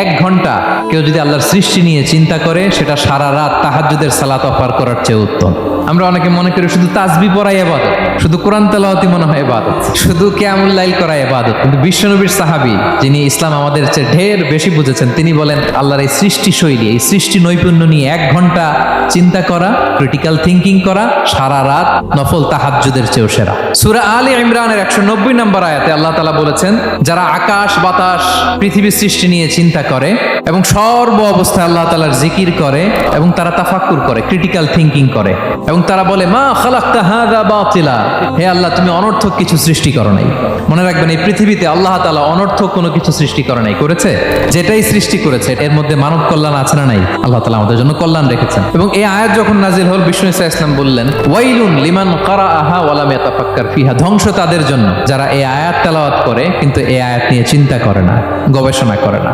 এক ঘণ্টা কেউ যদি আল্লাহর সৃষ্টি নিয়ে চিন্তা করে, সেটা সারা রাত তাহাজুদের সালাত অফার করার চেয়ে উত্তম। আমরা অনেকে মনে করি শুধু তাজবি পড়াই এবাদত শুধু কোরআন তেলাওয়াতি মনে হয় এবাদত শুধু কেয়ামুল্লাইল করা এবাদত কিন্তু বিশ্বনবীর সাহাবী, যিনি ইসলাম আমাদের চেয়ে ঢের বেশি বুঝেছেন, তিনি বলেন, আল্লাহর এই সৃষ্টি শৈলী, এই সৃষ্টি নৈপুণ্য নিয়ে এক ঘণ্টা চিন্তা করা ক্রিটিক্যাল থিঙ্কিং করা, সারা রাত নফল তাহাজ্জুদের চেয়েও সেরা। সুরা আলী ইমরানের একশো নব্বই নম্বর আয়াতে আল্লাহ তালা বলেছেন, যারা আকাশ, বাতাস পৃথিবীর সৃষ্টি নিয়ে চিন্তা করে এবং সর্ব অবস্থায় আল্লাহ তালার জিকির করে এবং তারা তাফাক্কুর করে ক্রিটিক্যাল থিঙ্কিং করে এবং তারা বলে, মা খালাক্তা হাদা বাতিলা। হে আল্লাহ, তুমি অনর্থক কিছু সৃষ্টি করো নাই। মনে রাখবেন, এই পৃথিবীতে আল্লাহ তালা অনর্থক কোনো কিছু সৃষ্টি করে নাই। করেছে? যেটাই সৃষ্টি করেছে, এর মধ্যে মানব কল্যাণ আছে না নাই? আল্লাহ তালা আমাদের জন্য কল্যাণ রেখেছেন। এবং এই আয়াত যখন নাজিল হল, বিষ্ণু ইসা ইসলাম বললেন, ওয়াইলুন লিমান কারা আহা ওয়ালাম ইয়াতাফাক্কার ফিহা। ধ্বংস তাদের জন্য। যারা এই আয়াত তেলাওয়াত করে, কিন্তু এই আয়াত নিয়ে চিন্তা করে না, গবেষণা করে না।